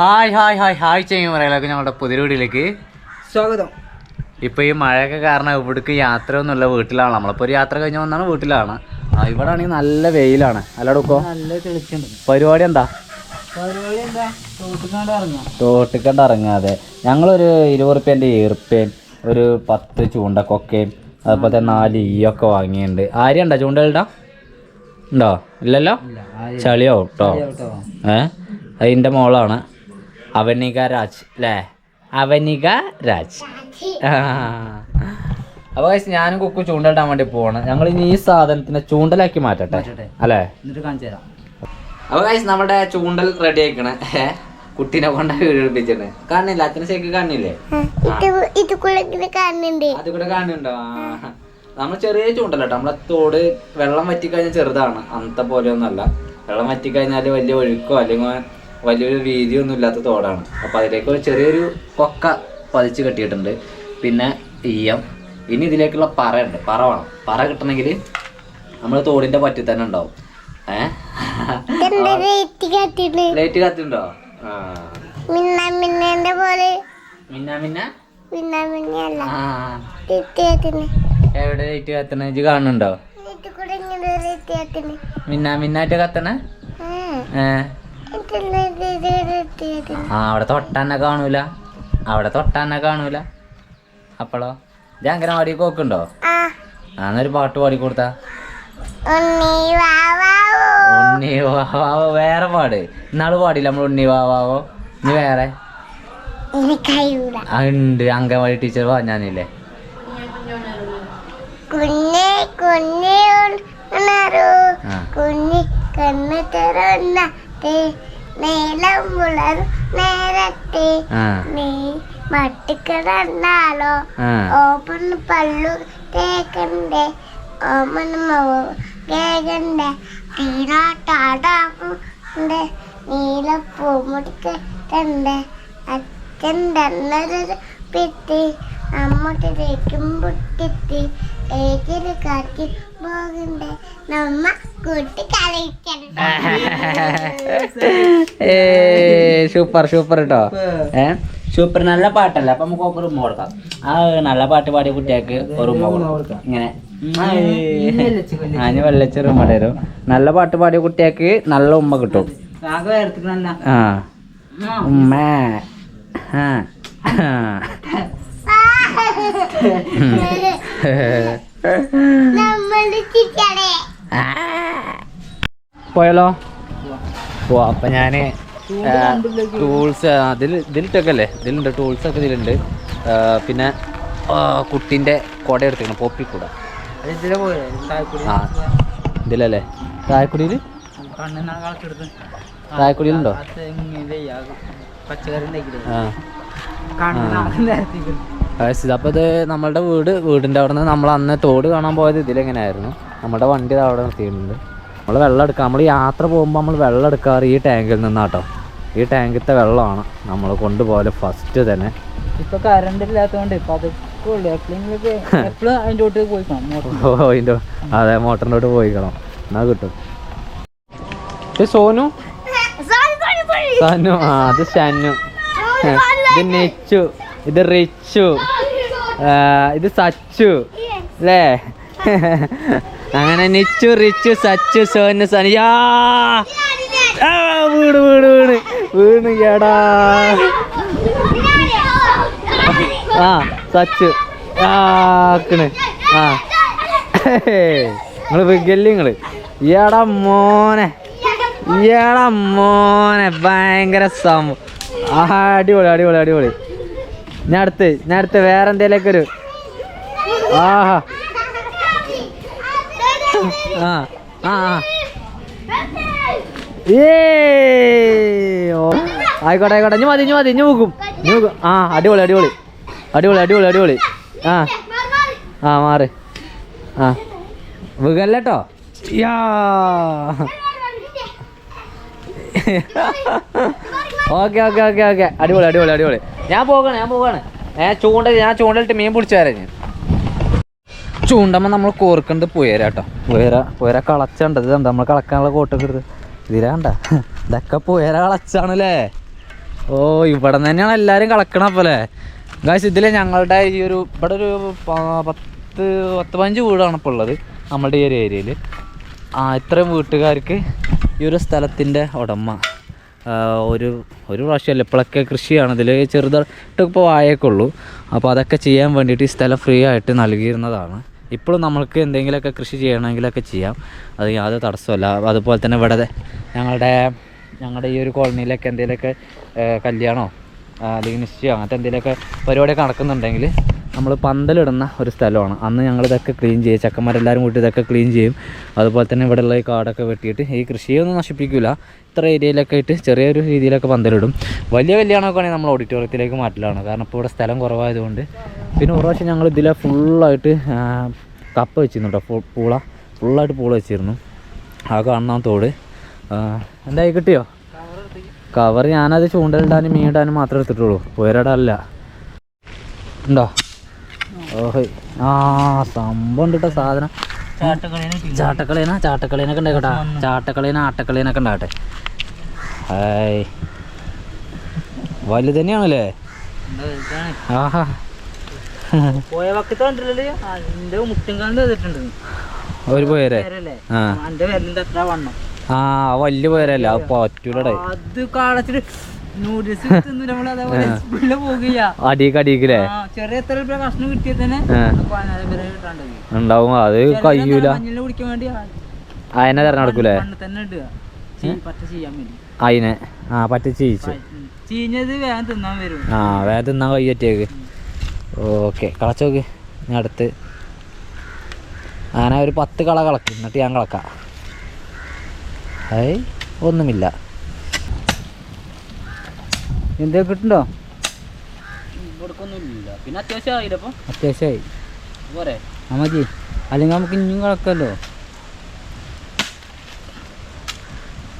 Hi hi hi hi ചെയ്യും പറയാലൊക്കെ ഞങ്ങളുടെ പുതിയ വീട്ടിലേക്ക്. സ്വാഗതം. ഇപ്പോൾ ഈ മഴയൊക്കെ കാരണം ഇവിടേക്ക് യാത്ര ഒന്നുമില്ല. വീട്ടിലാണ്. നമ്മളിപ്പോൾ ഒരു യാത്ര കഴിഞ്ഞ് വന്നാണ് വീട്ടിലാണ്. ആ ഇവിടെ ആണെങ്കിൽ നല്ല വെയിലാണ്. അല്ലടക്കോ പരിപാടി എന്താ? തോട്ടിക്കണ്ട് ഇറങ്ങാതെ ഞങ്ങളൊരു ഇരുപത് റുപ്യന്റെ ഈർപ്പേൻ ഒരു പത്ത് ചൂണ്ടക്കൊക്കയും അതുപോലെ തന്നെ നാല് ഈയൊക്കെ വാങ്ങിയിട്ടുണ്ട്. ആര്യ ഉണ്ടോ? ചൂണ്ടലിടാ ഉണ്ടോ? ഇല്ലല്ലോ? ചളിയാവും കേട്ടോ ഏ? അതിന്റെ മോളാണ്. അവനിക രാജ് അല്ലേ അവനിക രാജ്. അപ്പോൾ guys, ഞാനും കുക്കു ചൂണ്ടലിടാൻ വേണ്ടി പോവാണ്. ഞങ്ങൾ ഇനി ഈ സാധനത്തിനെ ചൂണ്ടലാക്കി മാറ്റട്ടെ. അല്ലേ? എന്നിട്ട് കാണിച്ചു തരാം. അപ്പോൾ നമ്മുടെ ചൂണ്ടൽ റെഡി ആക്കണേ കുട്ടീനെ കൊണ്ട് വീടിപ്പിച്ചിട്ട്. കാണില്ല അച്ഛനെ ശരിക്കും കാണില്ലേ കാണുന്നുണ്ട്. അത് കൂടെ കാണുന്നുണ്ടോ? നമ്മൾ ചെറിയ ചൂണ്ടലട്ടോ. നമ്മളെ തോട് വെള്ളം വറ്റിക്കഴിഞ്ഞാൽ ചെറുതാണ്. അന്നത്തെ പോലെ ഒന്നല്ല വെള്ളം വറ്റിക്കഴിഞ്ഞാൽ വലിയ ഒഴുക്കോ അല്ലെങ്കിൽ വലിയൊരു വീതിയൊന്നും ഇല്ലാത്ത തോടാണ്. അപ്പോൾ അതിലേക്ക് ഒരു ചെറിയൊരു കൊക്ക പതിച്ച് കെട്ടിയിട്ടുണ്ട്. പിന്നെ ഈയം. ഇനി ഇതിലേക്കുള്ള പറയുണ്ട് പറ വേണം. പറ കിട്ടണമെങ്കിൽ നമ്മൾ തോടിന്റെ പറ്റി തന്നെ ഉണ്ടാവും. ഏഹ് ലൈറ്റ് കത്തുണ്ടോ ആ. മിന്ന പോലെ. മിന്നാമിന്ന മിന്ന? മിന്ന മിന്നല്ല ആ. എവിടെ ലൈറ്റ് കത്തണ? ഇജ്ജ് കാണുന്നുണ്ടോ? ഇത് ഇങ്ങനെ റേറ്റ് കത്തിന് മിന്ന മിന്നായിട്ട് കത്തണ? ഏ. ആ അവിടെ തൊട്ടന്നെ കാണൂല. അവിടെ തൊട്ടന്നെ കാണൂല. അപ്പളോ? ഞാൻ അങ്കനവാടി കോക്കുണ്ടോ ആ. ആ എന്നൊരു പാട്ട് പാടി കൊടുത്താ. ഉണ്ണി വാവാവോ വേറെ പാട്. ഇന്നാൾ പാടില്ല നമ്മൾ ഉണ്ണി വാവാവോ ഇനി വേറെ. ഉണ്ട് അംഗൻവാടി ടീച്ചർ പറഞ്ഞാന്നില്ലേ കുഞ്ഞെ കുഞ്ഞെ ഉണരൂ കുഞ്ഞി കണ്ണു തുറന്നത്തെ. നേലം വളരും നേരത്തെ ആ. നീ മട്ടിക്കിടന്നാലോ? ആ. ഓപ്പൺ പല്ലു തേക്കണ്ടേ ഓമൻ കേകണ്ടേ തീരാട്ടാടാമുണ്ട് നീലപ്പൂ മുടിക്കണ്ടേ അച്ഛൻ തന്നൊരു പിത്തി അമ്മ തേക്കും പൊട്ടിത്തി ഏറ്റിൽ കാറ്റി പോകണ്ടേ നമ്മ കൂട്ടി കളിക്കണ്ടേ ഏ സൂപ്പർ സൂപ്പർ കേട്ടോ ഏ? സൂപ്പർ നല്ല പാട്ടല്ല? അപ്പൊ നമുക്ക് ഒക്കെ ഉമ്മ കൊടുക്കാം. ആ നല്ല പാട്ട് പാടിയ കുട്ടികൾക്ക് ഒരു ഉമ്മ കൊടുക്കാം. ഇങ്ങനെ. ഞാൻ വെള്ളച്ച ഉമ്മ തരും നല്ല പാട്ട് പാടിയ കുട്ടികൾക്ക് നല്ല ഉമ്മ കിട്ടും. ആ. ഉമ്മ. ആ. പോയാലോ? പോവാ അപ്പൊ ഞാൻ ടൂൾസ് അതിൽ ഇതിലിട്ടൊക്കെ അല്ലേ ഇതിലുണ്ട് ടൂൾസ് ഒക്കെ ഇതിലുണ്ട്. പിന്നെ കുട്ടിന്റെ കൊട കുട പോപ്പി കൂട. ആ ഇതിലല്ലേ? പച്ചക്കറി ഉണ്ടാക്കില്ലേ ആ. അപ്പോൾ ഇത് നമ്മളുടെ വീട് വീടിന്റെ അവിടെ നിന്ന് നമ്മൾ അന്ന് തോട് കാണാൻ പോയത് ഇതിലെങ്ങനെയായിരുന്നു നമ്മുടെ വണ്ടി അവിടെ നിർത്തിയിട്ടുണ്ട്. നമ്മൾ വെള്ളം എടുക്കുക നമ്മൾ യാത്ര പോകുമ്പോൾ നമ്മൾ വെള്ളം എടുക്കാറ് ഈ ടാങ്കിൽ നിന്നാട്ടോ. ഈ ടാങ്കിലത്തെ വെള്ളമാണ് നമ്മൾ കൊണ്ടുപോലെ ഫസ്റ്റ് തന്നെ. ഇപ്പോൾ കറണ്ട് ഇല്ലാത്തതുകൊണ്ട് ഇപ്പൊ എപ്പോഴും അതിന്റെ അതെ മോട്ടറിന്റെ പോയിക്കണം. എന്നാ കിട്ടും. സോനു? സനു ആ അത് ഷനു ഇത് നെച്ചു. ഇത് റിച്ചു. ഇത് സച്ചു. അല്ലേ അങ്ങനെ നിച്ചു റിച്ചു സച്ചു സോനു സനിയാ ആ, വീണ് വീണ് വീണ്. കേടാ ആ സച്ചു. ആക്കണ്. ആ. നിങ്ങൾ വിഗല്ലേ നിങ്ങൾ. ഇയാടാ മോനെ. ഇയാടാ മോനെ. ഭയങ്കര സംഭവം. അടിപൊളി അടിപൊളി അടിപൊളി. ഞാൻ അടുത്ത് ഞാൻ അടുത്ത് വേറെ എന്തേലൊക്കെ ഒരു ആഹാ ആ ആ ആയിക്കോട്ടെ ആയിക്കോട്ടെ. ഇനി മതി ഇനി മതി ഇനി നോക്കും ഇനി നോക്കും ആ അടിപൊളി അടിപൊളി. അടിപൊളി അടിപൊളി അടിപൊളി. ആ. ആ മാറി. ആ. വികല്ലോ യാ. Okay okay okay okay. അടിപൊളി അടിപൊളി അടിപൊളി. ഞാൻ പോകണം ഞാൻ പോകാണ് ഏ ചൂണ്ട ഞാൻ ചൂണ്ടലിട്ട് മീൻ പിടിച്ചു തരാം ഞാൻ ചൂണ്ടമ്മ നമ്മൾ കോർക്കണ്ട് പുയര കേട്ടോ പുയര പുയര കളച്ചുണ്ട്. ഇത് നമ്മൾ കളക്കാനുള്ള കോട്ടൊക്കെ എടുത്ത്. ഇതിലാണ്ട ഇതൊക്കെ പുയര കളച്ചാണല്ലേ? ഓ ഇവിടെ തന്നെയാണ് എല്ലാരും കളക്കണ പോലെ ഗായ്സ് ഇതിലെ ഞങ്ങളുടെ ഈ ഒരു ഇവിടെ ഒരു പത്ത് പത്ത് പതിനഞ്ച് വീടാണ് ഇപ്പോൾ ഉള്ളത് നമ്മളുടെ ഈ ഒരു ഏരിയയിൽ ആ ഇത്രയും വീട്ടുകാർക്ക് ഈ ഒരു സ്ഥലത്തിന്റെ ഉടമ. ഒരു ഒരു പ്രാവശ്യമല്ല ഇപ്പോഴൊക്കെ കൃഷിയാണ്. ഇതിൽ ചെറുതായിട്ട് ഇപ്പോൾ വായൊക്കെ ഉള്ളൂ അപ്പോൾ അതൊക്കെ ചെയ്യാൻ വേണ്ടിയിട്ട് ഈ സ്ഥലം ഫ്രീ ആയിട്ട് നൽകിയിരുന്നതാണ്. ഇപ്പോഴും നമ്മൾക്ക് എന്തെങ്കിലുമൊക്കെ കൃഷി ചെയ്യണമെങ്കിലൊക്കെ ചെയ്യാം. അത് യാതൊരു തടസ്സമല്ല അതുപോലെ തന്നെ ഇവിടെ ഞങ്ങളുടെ ഞങ്ങളുടെ ഈ ഒരു കോളനിയിലൊക്കെ എന്തെങ്കിലുമൊക്കെ കല്യാണമോ അല്ലെങ്കിൽ നിശ്ചയമോ അങ്ങനത്തെ എന്തെങ്കിലുമൊക്കെ പരിപാടിയൊക്കെ നടക്കുന്നുണ്ടെങ്കിൽ നമ്മൾ പന്തലിടുന്ന ഒരു സ്ഥലമാണ്. അന്ന് ഞങ്ങൾ ഇതൊക്കെ ക്ലീൻ ചെയ്യും. ചക്കന്മാരെല്ലാവരും കൂട്ടി ഇതൊക്കെ ക്ലീൻ ചെയ്യും. അതുപോലെ തന്നെ ഇവിടെയുള്ള ഈ കാടൊക്കെ വെട്ടിയിട്ട് ഈ കൃഷിയൊന്നും നശിപ്പിക്കില്ല ഇത്ര ഏരിയയിലൊക്കെ ആയിട്ട് ചെറിയൊരു രീതിയിലൊക്കെ പന്തലിടും. വലിയ കല്യാണമൊക്കെ ആണെങ്കിൽ നമ്മൾ ഓഡിറ്റോറിയത്തിലേക്ക് മാറ്റലാണ്. കാരണം ഇപ്പോൾ ഇവിടെ സ്ഥലം കുറവായതുകൊണ്ട്. പിന്നെ ഒരു പ്രാവശ്യം ഞങ്ങൾ ഇതിലെ ഫുള്ളായിട്ട് കപ്പ വെച്ചിരുന്നു കേട്ടോ പൂള. ഫുള്ളായിട്ട് പൂള വെച്ചിരുന്നു. ആ കാണുന്ന തോട്. എന്തായി കിട്ടിയോ? കവർ ഞാനത് ചൂണ്ടലിടാനും മീനിടാനും മാത്രമേ എടുത്തിട്ടുള്ളൂ. പോയരടല്ല ഉണ്ടോ? ഓഹോ. ആ സംഭവം ഉണ്ട് കേട്ടോ സാധനം ചാട്ടക്കളീന? ചാട്ടക്കളീനൊക്കെ ഉണ്ടായിക്കോട്ടെ ചാട്ടക്കളീന ആട്ടക്കളീനൊക്കെ ഉണ്ടാകട്ടെ ഹായ്. വലുത് തന്നെയാണല്ലേ? ആഹാ. പോയ വക്കത്ത് കണ്ടില്ലേ എന്റെ മുട്ടിൻകാലിന് ചെയ്തിട്ടുണ്ട് ഒരു പോയരെ ആ. വലിയ പോയരല്ലേ അത് പറ്റൂലടേ. അത് ഉണ്ടാവും. അത് കഴിയൂല. അതിനെ തെരഞ്ഞെടുക്കൂലേ അതിനെ ആ പറ്റ ചീച്ചു. ആ വേഗം തിന്നാൻ കയ്യറ്റേക്ക് ഓക്കെ കളച്ചോക്ക് ഞാൻ അടുത്ത്. അങ്ങനെ ഒരു പത്ത് കള കളക്കും. എന്നിട്ട് ഞാൻ കളക്കാം. ഏയ് ഒന്നുമില്ല. എന്താ കിട്ടുണ്ടോ? പിന്നെ അത്യാവശ്യമായി. പോരെ. ആ മതി. അല്ലെങ്കിൽ നമുക്ക് ഇനിയും കളക്കല്ലോ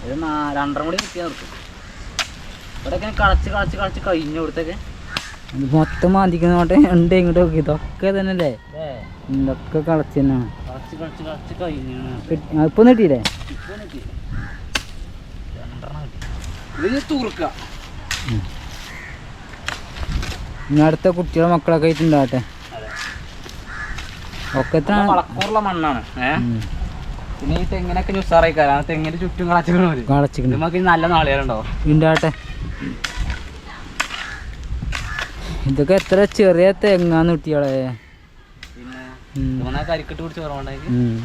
ഒരു രണ്ടര കൂടി കിട്ടിയാൽ നിർത്തും. ഇവിടെയൊക്കെ കളച്ച് കളച്ച് കളച്ച് കഴിഞ്ഞു ഇവിടുത്തൊക്കെ. മൊത്തം മാന്തിക്കുന്നോട്ടെ ഉണ്ട് ഇങ്ങോട്ട് നോക്കി. ഇതൊക്കെ തന്നെ അല്ലേ ഇതൊക്കെ കളച്ച് തന്നെയാണ് ഇപ്പൊ കിട്ടിയില്ലേ? ഇത് തൂർക്ക ഇനി അടുത്ത കുട്ടികളെ മക്കളൊക്കെ ആയിട്ടുണ്ടാകട്ടെ ഒക്കെ വളക്കൂറുള്ള മണ്ണാണ്. പിന്നെ ഈ തെങ്ങിനൊക്കെ ഇനി ഉസാറായിക്കാരം ആ തെങ്ങിന്റെ ചുറ്റും കളച്ചിക്കണ നമുക്ക് നല്ല നാളികേരുണ്ടോ? ഉണ്ടാകട്ടെ ഇതൊക്കെ എത്ര ചെറിയ തെങ്ങാന്ന് കുട്ടികളെ. പിന്നെ. കരിക്കിട്ട് പിടിച്ച് കുറവുണ്ടെങ്കിൽ ഉം.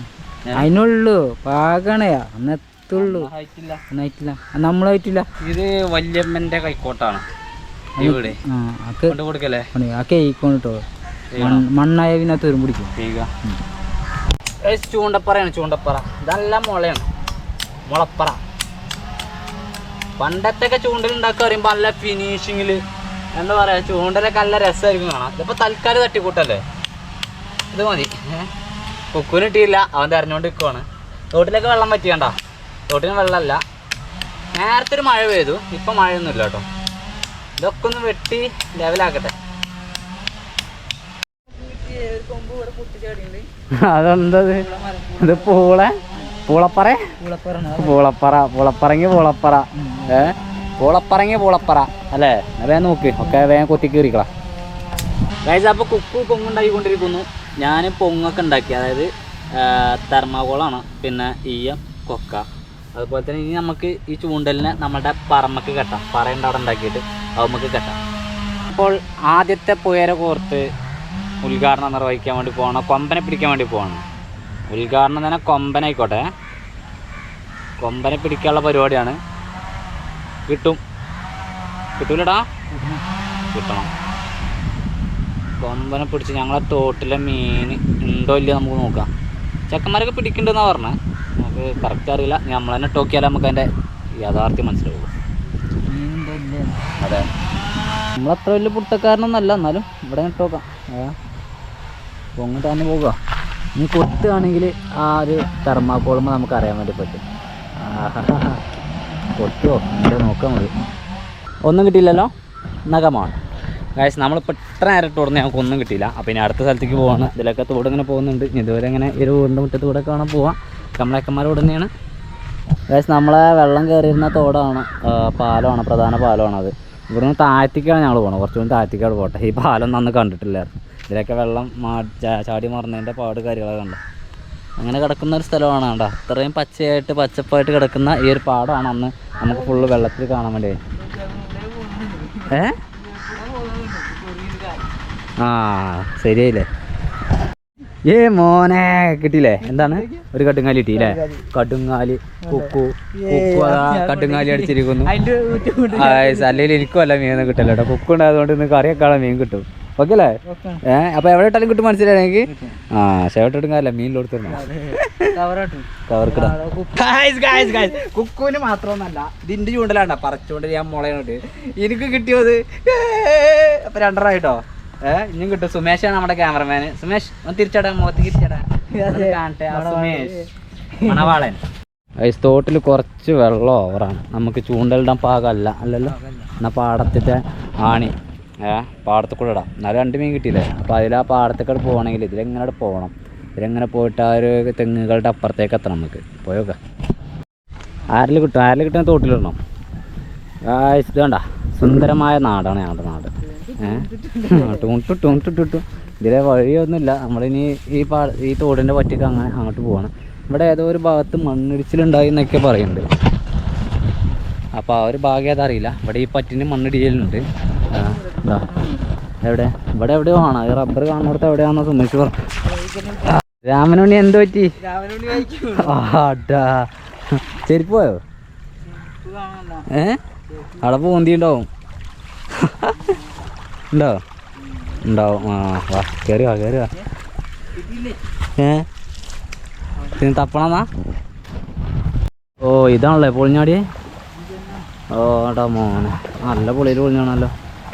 അതിനുള്ളൂ. പാകണയാ അന്നെത്തുള്ളൂ ഇല്ല. ഒന്നായിട്ടില്ല നമ്മളായിട്ടില്ല ഇത് വല്യമ്മന്റെ കൈക്കോട്ടാണ്. കേട്ടോ മണ്ണായ പിന്നെ തുരും പിടിക്കും. ചൂണ്ടപ്പറയാണ് ചൂണ്ടപ്പറ. ഇതെല്ലാം മുളയാണ്. മുളപ്പറ. പണ്ടത്തെ ഒക്കെ പറയുമ്പോൾ നല്ല ഫിനിഷിങ്ങിൽ എന്താ പറയാ ചൂണ്ടലൊക്കെ നല്ല രസമായിരിക്കും കാണാം ഇതിപ്പോ തൽക്കാലം തട്ടിക്കൂട്ടല്ലേ? ഇത് മതി. കുക്കുന് കിട്ടിയില്ല. അവൻ തെരഞ്ഞോണ്ട് നിൽക്കുവാണ് തോട്ടിലൊക്കെ വെള്ളം പറ്റിയണ്ട തോട്ടിന് വെള്ളമല്ല. നേരത്തെ ഒരു മഴ പെയ്തു. ഇപ്പൊ മഴയൊന്നുമില്ല കേട്ടോ. ഇതൊക്കെ ഒന്ന് വെട്ടി ലെവലാക്കട്ടെ അതെന്തത് ഇത്? പൂള? പൂളപ്പറ? പൂളപ്പറ. പൂളപ്പറങ്ങി പൂളപ്പറ. ഏ? പൂളപ്പറങ്ങി പൂളപ്പറ. അല്ലേ? വേഗം നോക്ക്. ഒക്കെ വേഗം കൊത്തി കീറിക്കളാ ഗൈസ് അപ്പോൾ കുക്കു പൊങ്ങുണ്ടാക്കിക്കൊണ്ടിരിക്കുന്നു. ഞാൻ പൊങ്ങൊക്കെ ഉണ്ടാക്കി. അതായത് തെർമാകോളാണ്. പിന്നെ ഈയം കൊക്ക. അതുപോലെ തന്നെ ഇനി നമുക്ക് ഈ ചൂണ്ടലിനെ നമ്മുടെ പറമ്പക്ക് കെട്ടാം. പറയുണ്ട് അവിടെ ഉണ്ടാക്കിയിട്ട് അത് നമുക്ക് കെട്ടാം. അപ്പോൾ ആദ്യത്തെ പുയര കോർത്ത് ഉദ്ഘാടനം നിർവഹിക്കാൻ വേണ്ടി പോകണം കൊമ്പനെ പിടിക്കാൻ വേണ്ടി പോകണം ഉദ്ഘാടനം തന്നെ കൊമ്പനായിക്കോട്ടെ. കൊമ്പനെ പിടിക്കാനുള്ള പരിപാടിയാണ്. കിട്ടും. കിട്ടൂലടാ. കിട്ടണം. കൊമ്പനെ പിടിച്ച് ഞങ്ങളെ തോട്ടിലെ മീൻ ഉണ്ടോ ഇല്ലയോ നമുക്ക് നോക്കാം. ചെക്കന്മാരൊക്കെ പിടിക്കണ്ടെന്നാണ് പറഞ്ഞത് നമുക്ക് കറക്റ്റ് അറിയില്ല. നമ്മൾ തന്നെ ടോക്കിയാലേ നമുക്ക് അതിന്റെ യാഥാർത്ഥ്യം മനസ്സിലാവുള്ളൂ. അതെ. നമ്മളത്ര വലിയ പുട്ടക്കാരനൊന്നല്ല എന്നാലും ഇവിടെ ഇട്ടോക്കാം പൊങ്ങ് തന്നെ പോകുക ഇനി കൊത്തുകയാണെങ്കിൽ ആ ഒരു തെർമാക്കോളുമ്പോൾ നമുക്ക് അറിയാൻ വേണ്ടി പറ്റും. കൊത്തുവോ ഇവിടെ നോക്കാൻ മതി. ഒന്നും കിട്ടിയില്ലല്ലോ? നഖമാണ് കാശ് നമ്മളിപ്പോൾ ഇത്ര നേരം ഇട്ട് കൊടുന്ന് ഞങ്ങൾക്ക് ഒന്നും കിട്ടിയില്ല. അപ്പോൾ ഇനി അടുത്ത സ്ഥലത്തേക്ക് പോവാണ്. ഇതിലൊക്കെ തോടിങ്ങനെ പോകുന്നുണ്ട്. ഇതുവരെ ഇങ്ങനെ ഒരു വീടിന്റെ മുറ്റത്തൂടെ കാണാൻ പോവാം. കമലക്കന്മാർ തന്നെയാണ് ഗായ്സ് നമ്മളെ വെള്ളം കയറിയിരുന്ന തോടാണ് പാലമാണ് പ്രധാന പാലമാണ് അത്. ഇവിടുന്ന് താഴ്ത്തിക്കാണ് ഞങ്ങൾ പോകണം കുറച്ചുകൂടി താഴ്ത്തിക്കാണ് പോട്ടെ. ഈ പാലം അന്ന് കണ്ടിട്ടില്ലായിരുന്നു ഇതിലൊക്കെ വെള്ളം ചാടി മറന്നതിന്റെ പാട് കാര്യങ്ങളൊക്കെ കണ്ട? അങ്ങനെ കിടക്കുന്ന ഒരു സ്ഥലമാണ് കണ്ട? അത്രയും പച്ചയായിട്ട് പച്ചപ്പായിട്ട് കിടക്കുന്ന ഈ ഒരു പാടമാണ് അന്ന് നമുക്ക് ഫുള്ള് വെള്ളത്തിൽ കാണാൻ വേണ്ടി. ഏ? ആ ശരിയായില്ലേ? ഏ മോനെ കിട്ടിയില്ലേ? എന്താണ്? ഒരു കട്ടുങ്ങാലി കിട്ടിയില്ലേ? കടുങ്ങാലി കുക്കു കുക്കു അതാ കടുങ്ങാലി അടിച്ചിരിക്കുന്നു. അല്ലെങ്കിൽ എനിക്കും അല്ല മീനൊന്നും കിട്ടല്ലോ കേട്ടോ. കുക്ക് ഉണ്ടായതുകൊണ്ട് നിങ്ങൾക്ക് കറിയൊക്കെ മീൻ കിട്ടും. ഓക്കെ അല്ലേ? ഏഹ് അപ്പൊ എവിടെ ഇട്ടാലും കിട്ടും മനസ്സിലായെങ്കിൽ ആ ഷേർട്ട് ഇട്ടും കാര്യമില്ല. മീനിൽ കൊടുത്തിരുന്നു? കുക്കുവിന് മാത്രമൊന്നല്ല ഇതിന്റെ ചൂണ്ടലാണ്ട. പറച്ചോണ്ട് ഞാൻ മുളയോട്ട് എനിക്ക് കിട്ടിയത് അപ്പൊ രണ്ടറായിട്ടോ ഏഹ് ഇനിയും കിട്ടും. സുമേഷാണ് നമ്മുടെ ക്യാമറമാൻ സുമേഷ് ഒന്ന് തിരിച്ചടാ മുഖത്ത് തിരിച്ചടാ. കാണട്ടെ. സുമേഷ് മണവാളൻ. ഐസ് തോട്ടിൽ കുറച്ച് വെള്ളം ഓവറാണ് നമുക്ക് ചൂണ്ടലിടാൻ പാകമല്ല അല്ലല്ലോ? എന്നാ പാടത്തിന്റെ ആണി. ഏ പാടത്ത് കൂടെ ഇടാം. എന്നാലും രണ്ട് മീൻ കിട്ടിയില്ലേ? അപ്പോൾ അതിൽ ആ പാടത്തേക്കൂടെ പോകണമെങ്കിൽ ഇതിലെങ്ങനെ പോകണം? ഇതിലെങ്ങനെ പോയിട്ട് ആ ഒരു തെങ്ങുകളുടെ അപ്പുറത്തേക്ക് എത്തണം നമുക്ക്? പോയോക്ക ആരിൽ കിട്ടും? ആരിൽ കിട്ടുന്ന തോട്ടിലിടണം. ഗായ്സ് ഇത് കണ്ട സുന്ദരമായ നാടാണ് ഞങ്ങളുടെ നാട്. ടൂണിട്ടിട്ടു ഇതിലെ വഴിയൊന്നുമില്ല. നമ്മളിനി ഈ പാ ഈ തോടിന്റെ പറ്റിക്ക് അങ്ങനെ അങ്ങോട്ട് പോവാണ്. ഇവിടെ ഏതോ ഒരു ഭാഗത്ത് മണ്ണിടിച്ചിലുണ്ടായി എന്നൊക്കെ പറയുന്നുണ്ട്. അപ്പോൾ ആ ഒരു ഭാഗം ഏതറിയില്ല ഇവിടെ ഈ പറ്റിന് മണ്ണിടിയലുണ്ട്. എവിടെ? ഇവിടെ എവിടെയോ ആണ്. ഈ റബ്ബർ കാണുന്നിടത്ത് എവിടെയാണെന്ന് സുമേഷ് പറഞ്ഞു രാമനുണ്ണി എന്ത് പറ്റി? ആട്ടാ ചെരുപ്പ് പോയോ? ഏ? അവിടെ പൂന്തി ഉണ്ടാവും ഉണ്ടോ? ഉണ്ടാവും ആ വാ കയറി വാ കയറി വാ. ഏ? തപ്പണെന്നാ ഓ ഇതാണല്ലേ പൊളിഞ്ഞാടി? ഓ ഏട്ടാ മോനെ. നല്ല പൊളിയിൽ പൊളിഞ്ഞാണല്ലോ.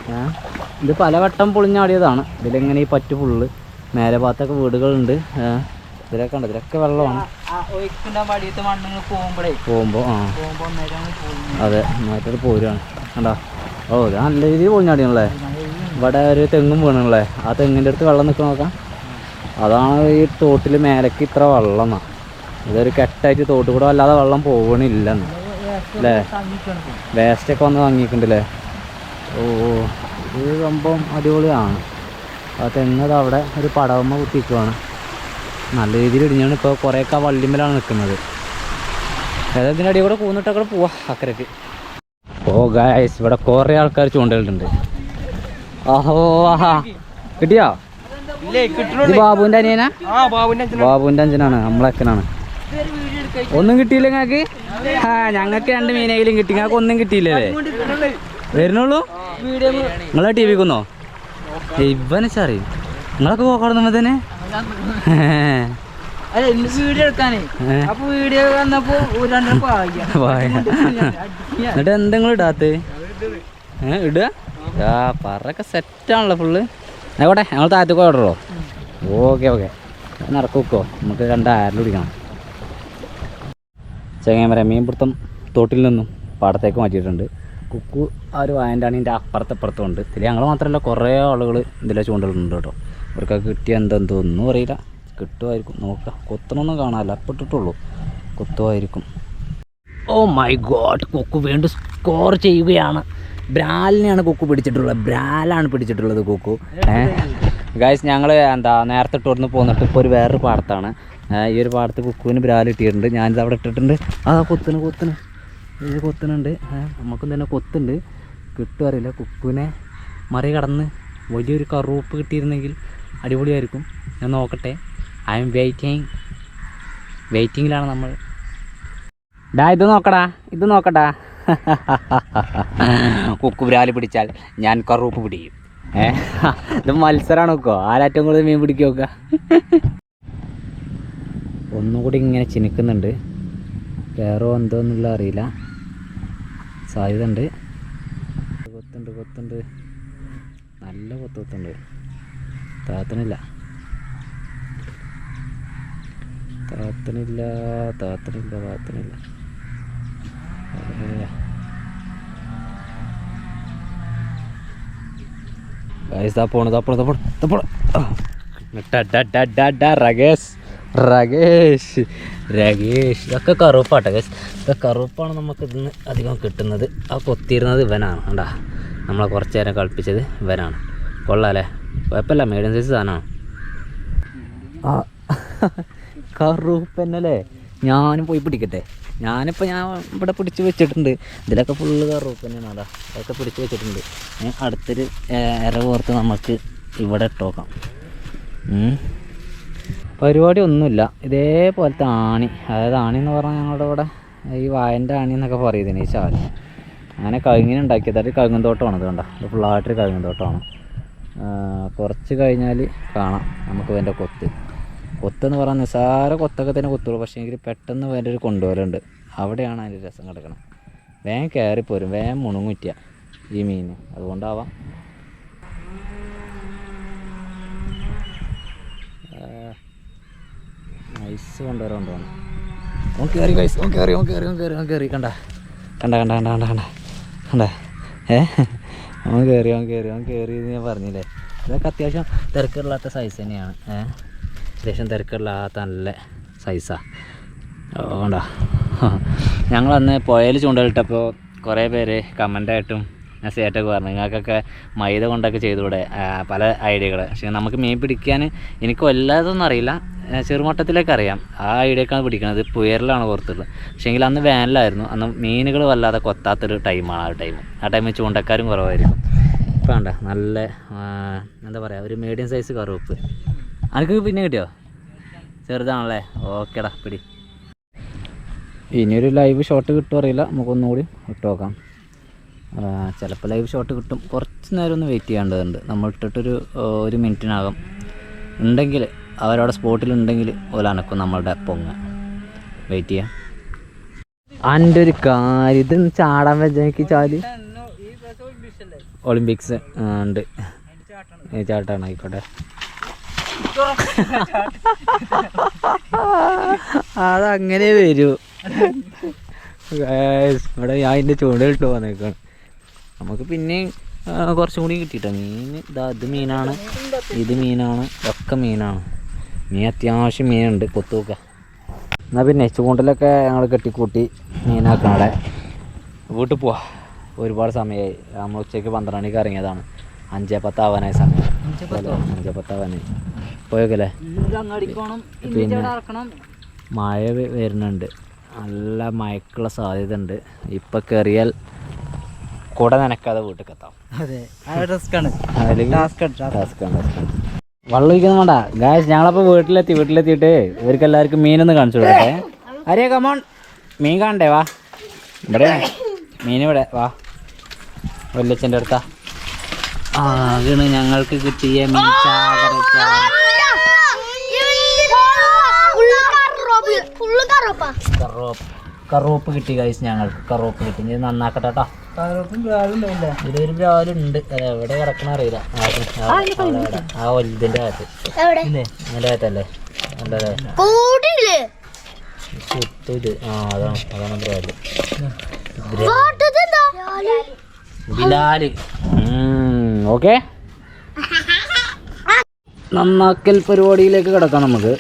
ഏ? ഇത് പലവട്ടം പൊളിഞ്ഞാടിയതാണ്. ഇതിലിങ്ങനെ ഈ പറ്റു ഫുള്ള്. മേലെ ഭാഗത്തൊക്കെ വീടുകളുണ്ട്. ഏ? ഇതിലൊക്കെ ഉണ്ട്. ഇതിലൊക്കെ വെള്ളമാണ്. പോകുമ്പോ പോകുമ്പോൾ ആ അതെ മറ്റൊരു പോരുകയാണ് കണ്ടോ? ഓ ഇത് നല്ല രീതിയിൽ പൊളിഞ്ഞാടിയാണല്ലേ? ഇവിടെ ഒരു തെങ്ങും വീണല്ലേ ആ തെങ്ങിന്റെ അടുത്ത് വെള്ളം നിൽക്കണ നോക്കാം. അതാണ് ഈ തോട്ടിൽ മേലക്ക് ഇത്ര വെള്ളം ഇതൊരു കെട്ടായിട്ട് തോട്ടിൽ കൂടെ അല്ലാതെ വെള്ളം പോകണില്ലെന്ന് അല്ലേ? വേസ്റ്റൊക്കെ വന്ന് വാങ്ങിയിട്ടുണ്ടല്ലേ ഓ. ഇത് സംഭവം അടിപൊളിയാണ്. ആ തെങ്ങത് അവിടെ ഒരു പടവമ്മ കുത്തിക്കുവാണ് നല്ല രീതിയിൽ ഇടിഞ്ഞാണ് ഇപ്പോൾ കുറേയൊക്കെ ആ വള്ളിമ്മലാണ് നിൽക്കുന്നത് ഏതാ ഇതിന്റെ അടിയിൽ കൂടെ കൂന്നിട്ടൊക്കെ പോവാം അക്കരക്ക് ഓ ഗായസ് ഇവിടെ കുറേ ആൾക്കാർ ആഹാ കിട്ടിയോ? ബാബുവിന്റെ അനിയനാ? ബാബുവിന്റെ അഞ്ചനാണ് നമ്മളക്കനാണ് ഒന്നും കിട്ടിയില്ല ഞങ്ങക്ക് ആ ഞങ്ങക്ക് രണ്ട് മീനെങ്കിലും കിട്ടി. ഞങ്ങൾക്ക് ഒന്നും കിട്ടിയില്ലല്ലേ വരുന്നുള്ളൂ? നിങ്ങളെ ടി വിക്കുന്നോ ഇവനെ സാറി നിങ്ങളൊക്കെ പോക്കടുമ്പോ തന്നെ? അല്ല ഇന്ന് വീഡിയോ എടുക്കാനേ. അപ്പൊ വീഡിയോ വന്നപ്പോ. എന്നിട്ട് എന്തെങ്കിലും ഇടാത്ത? ഇടുക? ആ പറയൊക്കെ സെറ്റാണല്ലോ ഫുള്ള് ആയിക്കോട്ടെ ഞങ്ങൾ താഴത്തേക്ക് ഓർഡറോ ഓക്കെ ഓക്കെ. നടക്കുക്കോ നമുക്ക് രണ്ടായിരം പിടിക്കണം. ചെങ്ങാമര മീൻപിടുത്തം തോട്ടിൽ നിന്നും പാടത്തേക്ക് മാറ്റിയിട്ടുണ്ട്. കുക്കു ആ ഒരു വായന്റാണിന്റെ അപ്പുറത്തപ്പുറത്തും ഉണ്ട്. ഇതിൽ ഞങ്ങൾ മാത്രമല്ല കുറേ ആളുകൾ ഇതിലെ ചൂണ്ടലുണ്ട് കേട്ടോ. ഇവർക്കൊക്കെ കിട്ടിയ എന്തെന്തോ ഒന്നും അറിയില്ല. കിട്ടുമായിരിക്കും. നോക്കാം. കൊത്തണമൊന്നും കാണാമല്ല അപ്പം ഇട്ടിട്ടുള്ളൂ. കൊത്തുമായിരിക്കും. ഓ മൈ ഗോഡ് കൊക്കു വീണ്ടും സ്കോർ ചെയ്യുകയാണ്. ബ്രാലിനെയാണ് കൊക്കു പിടിച്ചിട്ടുള്ളത്. ബ്രാലാണ് പിടിച്ചിട്ടുള്ളത് കൊക്കു. ഗായ്സ് ഞങ്ങൾ എന്താ നേരത്തെ ഇട്ടോടുന്ന് പോന്നിട്ട് ഇപ്പോൾ ഒരു വേറൊരു പാടത്താണ്. ഈ ഒരു പാടത്ത് കുക്കുവിന് ബ്രാൽ ഇട്ടിട്ടുണ്ട് ഞാനിത് അവിടെ ഇട്ടിട്ടുണ്ട്. ആ കൊത്തിന് കൊത്തിന് ഇത് കൊത്തുന്നുണ്ട് നമുക്കും തന്നെ കൊത്തുണ്ട്. കിട്ടും അറിയില്ല. കുക്കുവിനെ മറികടന്ന് വലിയൊരു കറുപ്പ് കിട്ടിയിരുന്നെങ്കിൽ അടിപൊളിയായിരിക്കും. ഞാൻ നോക്കട്ടെ. ഐ എം വെയിറ്റിംഗ് വെയിറ്റിങ്ങിലാണ് നമ്മൾ. ഡാ ഇത് നോക്കടാ. ഇത് നോക്കടാ. കുക്കുബ്രാൽ പിടിച്ചാൽ ഞാൻ കറുപ്പ് പിടിക്കും. ഏ? ഇത് മത്സരമാണ് നോക്കോ. ആരാറ്റവും കൂടുതൽ മീൻ പിടിക്കുക നോക്കുക ഒന്നുകൂടി ഇങ്ങനെ ചിനിക്കുന്നുണ്ട്. കയറോ എന്തോ എന്നുള്ള അറിയില്ല. സാധ്യത ഉണ്ട് കൊത്തുണ്ട് കൊത്തുണ്ട്. നല്ല കൊത്ത് കൊത്തുണ്ട്. താത്തനില്ല. താത്തനില്ല താത്തനില്ല താത്തനില്ല. Guys, ദാ പോണ ദാ പോണ് ദാ പോണ് രഗേഷ് ഇതൊക്കെ കറുപ്പാട്ടെ ഗൈസ് ഇതൊക്കെ കറുപ്പാണ് നമുക്ക് ഇന്ന് അധികം കിട്ടുന്നത്. ആ കൊത്തിയിരുന്നത് ഇവനാണ് കണ്ടാ? നമ്മളെ കുറച്ച് നേരം കളിപ്പിച്ചത് ഇവനാണ്. കൊള്ളാല്ലേ? കുഴപ്പമില്ല മീഡിയം സൈസ് സാധനമാണ്. കറുപ്പന്നല്ലേ ഞാനും പോയി പിടിക്കട്ടെ. ഞാനിപ്പോൾ ഞാൻ ഇവിടെ പിടിച്ച് വെച്ചിട്ടുണ്ട്. ഇതിലൊക്കെ ഫുള്ള് കറുപ്പ് തന്നെയാണ് അതാ. അതൊക്കെ പിടിച്ച് വെച്ചിട്ടുണ്ട്. ഞാൻ അടുത്തൊരു ഇര കോർത്ത് നമുക്ക് ഇവിടെ ഇട്ടോക്കാം. പരിപാടി ഒന്നുമില്ല. ഇതേപോലത്തെ ആണി. അതായത് ആണി എന്ന് പറഞ്ഞാൽ ഞങ്ങളുടെ ഇവിടെ ഈ വായന്റെ ആണി എന്നൊക്കെ പറയുന്നതിന് ഈ ചാൽ. അങ്ങനെ കഴുങ്ങിന് ഉണ്ടാക്കിയത്. അത് കഴുങ്ങൻ തോട്ടമാണ് ഇത് കണ്ട. ഇത് ഫുള്ളായിട്ടൊരു കഴുങ്ങൻ തോട്ടമാണ് കുറച്ച് കഴിഞ്ഞാൽ കാണാം. നമുക്ക് ഇതിന്റെ കൊത്ത്. കൊത്തെന്ന് പറഞ്ഞാൽ നിസ്സാര കൊത്തൊക്കെ തന്നെ കൊത്തുള്ളൂ. പക്ഷേ എങ്കിൽ പെട്ടെന്ന് വേറെ ഒരു കൊണ്ടുപോലുണ്ട് അവിടെയാണ് അതിന്റെ രസം കിടക്കണം വേഗം കയറിപ്പോരും. വേഗം മുണുങ്ങുറ്റ ഈ മീൻ അതുകൊണ്ടാവാം. ഐസ് കൊണ്ടുവരാൻ കൊണ്ടുപോകണം ഓൻ കയറി കൈസ് ഓൻ കയറി ഓൻ കയറി ഓൻ കയറി ഓൻ കയറി കണ്ട. കണ്ട കണ്ട കണ്ട കണ്ട കണ്ട. കണ്ട. ഏ? ഓൻ കയറി ഓൻ കയറി ഓൻ കയറി എന്ന് ഞാൻ പറഞ്ഞില്ലേ? ഇതൊക്കെ അത്യാവശ്യം തിരക്കില്ലാത്ത സൈസ് തന്നെയാണ്. ഏ? അത്യാവശ്യം തിരക്കുള്ള നല്ല സൈസാണ് വേണ്ട ഞങ്ങളന്ന് പുഴയിൽ ചൂണ്ടലിട്ടപ്പോൾ കുറേ പേര് കമന്റായിട്ടും മെസ്സേജായിട്ടൊക്കെ പറഞ്ഞു. നിങ്ങൾക്കൊക്കെ മൈദ കൊണ്ടൊക്കെ ചെയ്തുകൂടെ? പല ഐഡിയകൾ പക്ഷേ നമുക്ക് മീൻ പിടിക്കാൻ എനിക്ക് വല്ലാതൊന്നും അറിയില്ല. ചെറുമട്ടത്തിലേക്ക് അറിയാം. ആ ഐഡിയക്കാണ് പിടിക്കുന്നത് പുയറിലാണ് പുറത്തുള്ളത്. പക്ഷേങ്കിൽ അന്ന് വേനലായിരുന്നു. അന്ന് മീനുകൾ വല്ലാതെ കൊത്താത്തൊരു ടൈമാണ് ആ ടൈം ആ ടൈമിൽ ചൂണ്ടക്കാരും കുറവായിരിക്കും. ഇപ്പം വേണ്ട നല്ല എന്താ പറയുക ഒരു മീഡിയം സൈസ് കറുവപ്പ് അനക്ക് പിന്നെ കിട്ടിയോ? ചെറുതാണല്ലേ? ഓക്കേടാ പിടി. ഇനിയൊരു ലൈവ് ഷോട്ട് കിട്ടുമോ അറിയില്ല. നമുക്കൊന്നുകൂടി ഇട്ട് നോക്കാം. ചിലപ്പോൾ ലൈവ് ഷോട്ട് കിട്ടും. കുറച്ച് നേരം ഒന്ന് വെയിറ്റ് ചെയ്യേണ്ടതുണ്ട് നമ്മൾ ഇട്ടിട്ടൊരു ഒരു മിനിറ്റിനകം. ഉണ്ടെങ്കിൽ അവരവിടെ സ്പോട്ടിലുണ്ടെങ്കിൽ ഓലനക്കും നമ്മളുടെ പൊങ്ങ. വെയിറ്റ് ചെയ്യാം. എന്റെ ഒരു കാര്യം. ഇത് ചാടാൻ വെച്ചെനിക്ക് ചാൽ ഒളിമ്പിക്സ് ഉണ്ട്. ചാട്ടാണ് ആയിക്കോട്ടെ അതങ്ങനെ വരൂ. ഇവിടെ ഞാൻ എന്റെ ചൂണ്ടലിട്ട് വന്നേക്കാണ്. നമുക്ക് പിന്നെയും കുറച്ചും കൂടി കിട്ടിയിട്ടോ മീൻ ഇതാ ഇത് മീനാണ്. ഇത് മീനാണ്. ഒക്കെ മീനാണ്. മീൻ അത്യാവശ്യം മീനുണ്ട്. കൊത്തുവെക്ക എന്നാൽ പിന്നെ ചൂണ്ടലൊക്കെ ഞങ്ങൾ കെട്ടിക്കൂട്ടി മീനാക്കണം വീട്ടിൽ പോവാ. ഒരുപാട് സമയമായി നമ്മൾ ഉച്ചയ്ക്ക് പന്ത്രണ്ട് മണിക്ക് ഇറങ്ങിയതാണ്. അഞ്ചേ പത്താവാനായ സമയം അഞ്ചേ പത്താവാനായി പോയോക്കല്ലേ? പിന്നെ മഴ വരുന്നുണ്ട്. നല്ല മഴക്കുള്ള സാധ്യത ഉണ്ട് ഇപ്പം കയറിയാൽ കുട നനക്കാതെ വീട്ടിൽ എത്താം വെള്ളം ഒഴിക്കുന്ന വേണ്ട. ഗായസ് ഞങ്ങളപ്പോൾ വീട്ടിലെത്തി വീട്ടിലെത്തിയിട്ട് ഇവർക്ക് എല്ലാവർക്കും മീനൊന്ന് കാണിച്ചു കൊടുക്കട്ടെ. അരേ കമോൺ മീൻ കാണണ്ടേ വാ. ഇവിടെ മീൻ ഇവിടെ വാ. വല്യച്ഛന്റെ അടുത്താ. ആ ആണ് ഞങ്ങൾക്ക് കിട്ടിയ. കറോപ്പ് കറോപ്പ് കിട്ടി കൈസ് ഞങ്ങൾക്ക് കറോപ്പ് കിട്ടി. ഇത് നന്നാക്കട്ടെ കേട്ടോ ഇതിലൊരു ബ്രാലുണ്ട് അത് എവിടെ കിടക്കണ അറിയില്ല. ആ, വലുതിന്റെ അകത്ത്. ഇല്ലേ? അതിന്റെ അകത്തല്ലേ? ഇത്. ആ അതാണ് അതാണ് ബ്രാൽ ബിലാൽ ഓക്കെ? നന്നാക്കൽ പരിപാടിയിലേക്ക് കിടക്കാം നമുക്ക്.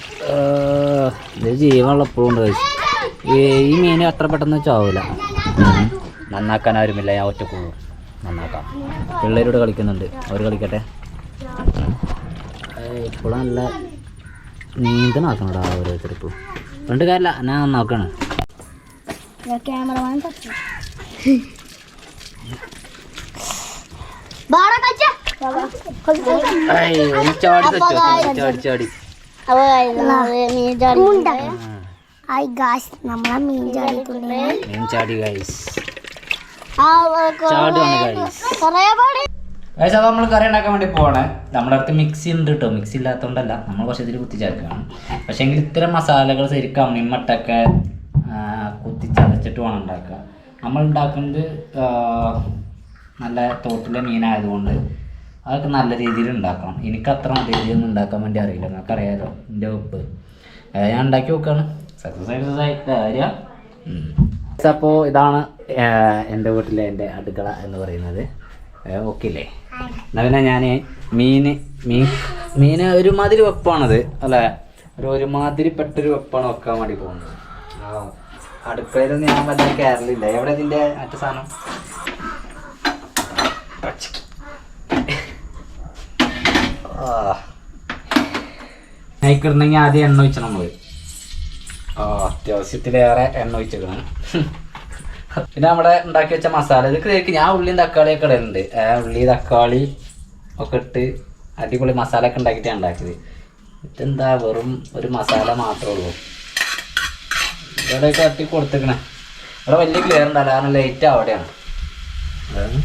ഇത് ജീവനുള്ളപ്പോഴും ഉണ്ട്. ഈ മീന് അത്ര പെട്ടെന്ന് ചാവില്ല നന്നാക്കാൻ ആരുമില്ല ഞാൻ ഒറ്റക്കുള്ളൂ നന്നാക്കാം. പിള്ളേരോട് കളിക്കുന്നുണ്ട്. അവർ കളിക്കട്ടെ? ഇപ്പോഴും നല്ല നീന്തനാക്കണടാ ഓരോരുത്തർ ഇപ്പോൾ രണ്ട് കാര്യമില്ല ഞാൻ നന്നാക്കാണ്. ക്യാമറമാൻ ഏയ്, ഒന്ന് ചാടി തെറ്റോ ചാടി ചാടി ഹായ് ഗായ്സ് നമ്മളെ മീൻ ചാടിയിട്ടുണ്ട്. മീൻ ചാടി ഗൈസ് അപ്പോൾ നമ്മൾ കറി ഉണ്ടാക്കാൻ വേണ്ടി പോവാണ്. നമ്മുടെ അടുത്ത് മിക്സി ഉണ്ട് കേട്ടോ മിക്സി ഇല്ലാത്തതുകൊണ്ടല്ല നമ്മൾ കുറച്ച് ഇതിൽ കുത്തിച്ചേർക്കുകയാണ് പക്ഷേ എങ്കിൽ ഇത്തരം മസാലകൾ ശരിക്കും അമ്മിമട്ടൊക്കെ കുത്തിച്ചതച്ചിട്ട് വേണം ഉണ്ടാക്കുക. നമ്മൾ ഉണ്ടാക്കുന്നത് നല്ല തോട്ടിലെ മീനായതുകൊണ്ട് അതൊക്കെ നല്ല രീതിയിൽ ഉണ്ടാക്കണം. എനിക്ക് അത്ര നല്ല രീതിയിലൊന്നും ഉണ്ടാക്കാൻ വേണ്ടി അറിയില്ല. നിങ്ങൾക്ക് അറിയാലോ എന്റെ ഉപ്പ്. ഞാൻ ഉണ്ടാക്കി നോക്കുകയാണ് സക്സസ് സക്സസ് ആയി. കാര്യം അപ്പോൾ ഇതാണ് എന്റെ വീട്ടിലെ എന്റെ അടുക്കള എന്ന് പറയുന്നത്. ഓക്കെ അല്ലേ എന്നാൽ പിന്നെ ഞാൻ മീൻ മീൻ മീൻ ഒരുമാതിരി വെപ്പാണത് അല്ലേ? ഒരു ഒരുമാതിരി പെട്ടൊരു വെപ്പാണ് വെക്കാൻ വേണ്ടി പോകുന്നത്. അടുക്കളയിലൊന്നും ഞാൻ വല്ല കയറലില്ല. എവിടെ ഇതിന്റെ മറ്റു സാധനം? നയിക്കിടണമെങ്കിൽ ആദ്യം എണ്ണ ഒഴിച്ചണം നമ്മൾ ആ അത്യാവശ്യത്തിലേറെ എണ്ണ ഒഴിച്ചിടണം പിന്നെ നമ്മുടെ ഉണ്ടാക്കി വെച്ച മസാല. ഇത് കേക്ക് ഞാൻ ഉള്ളിയും തക്കാളിയൊക്കെ ഇടുന്നുണ്ട് ഉള്ളി തക്കാളി ഒക്കെ ഇട്ട് അടിപൊളി മസാല ഒക്കെ ഉണ്ടാക്കിയിട്ടാണ് ഉണ്ടാക്കിയത്. ഇതെന്താ? വെറും ഒരു മസാല മാത്രമേ ഉള്ളൂ. ഇവിടെ തട്ടി കൊടുത്തേക്കണേ. ഇവിടെ വലിയ ക്ലിയർ ഉണ്ടാവില്ല കാരണം ലൈറ്റ് അവിടെയാണ്. അതാണ്.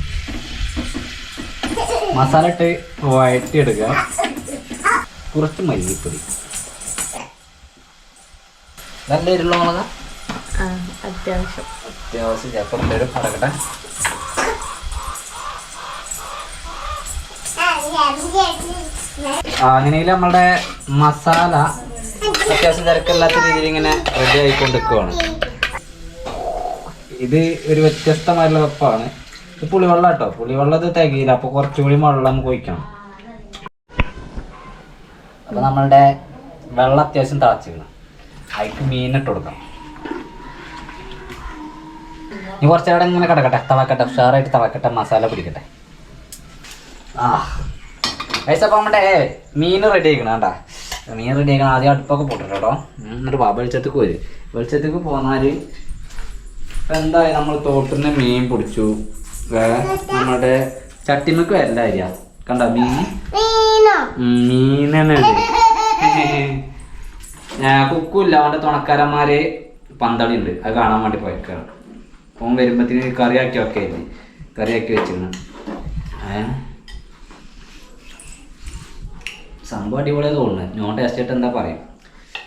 മസാല ഇട്ട് വഴറ്റി എടുക്കുക കുറച്ച് മല്ലിപ്പൊടി. നല്ല ഇരുള്ള മുളക? അത്യാവശ്യം. അത്യാവശ്യം. ചിലപ്പോൾ എന്തെങ്കിലും പറക്കട്ടെ അങ്ങനെയിൽ നമ്മളുടെ മസാല അത്യാവശ്യം തിരക്കില്ലാത്ത രീതിയിൽ ഇങ്ങനെ റെഡി ആയിക്കൊണ്ടിരിക്കുവാണ്. ഇത് ഒരു വ്യത്യസ്തമായിട്ടുള്ള വെപ്പാണ്. ഇത് പുളിവെള്ളം കേട്ടോ. പുളിവെള്ളം ഇത് തികയില്ല. അപ്പോൾ കുറച്ചുകൂടി വെള്ളം നമുക്ക് ഒഴിക്കണം അപ്പോൾ നമ്മളുടെ വെള്ളം അത്യാവശ്യം തിളച്ചിക്കണം അതിക്ക് മീനിട്ട് കൊടുക്കണം ഇനി കുറച്ച് നേരം ഇങ്ങനെ കിടക്കട്ടെ. തിളക്കട്ടെ. ഉഷാറായിട്ട് തിളക്കട്ടെ. മസാല പിടിക്കട്ടെ. ആ. അപ്പോൾ നമ്മുടെ മീൻ റെഡി ആക്കണം കേട്ടാ മീൻ റെഡി ആക്കണം ആദ്യം അടുപ്പൊക്കെ പൊട്ടിട്ടോ എന്നിട്ട് വാ വെളിച്ചത്തേക്ക് വരും വെളിച്ചത്തേക്ക് പോന്നാൽ ഇപ്പം എന്തായാലും നമ്മൾ തോട്ടിന്ന് മീൻ പിടിച്ചു. നമ്മുടെ ചട്ടിമക്ക് വരണ്ട അരിയ കണ്ട? മീൻ മീനെന്നെ കുക്കില്ല അവന്റെ തുണക്കാരന്മാര് പന്തളി ഉണ്ട് അത് കാണാൻ വേണ്ടി പോയക്കാണ്. ഓൻ വരുമ്പത്തിന് കറിയാക്കി ഒക്കെ ആയില്ലേ കറിയാക്കി വെച്ചിരുന്നു. സംഭവം അടിപൊളിയായി തോന്നുന്നത് നോൺ ടേസ്റ്റ് ആയിട്ട് എന്താ പറയും?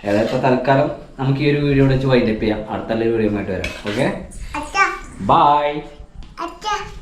ഏതായാലും ഇപ്പോൾ തൽക്കാലം നമുക്ക് ഈ ഒരു വീഡിയോ വെച്ച് വൈൻഡപ്പ് ചെയ്യാം. അടുത്തുള്ള വീഡിയോ ആയിട്ട് വരാം. Okay bye 阿、啊、姐。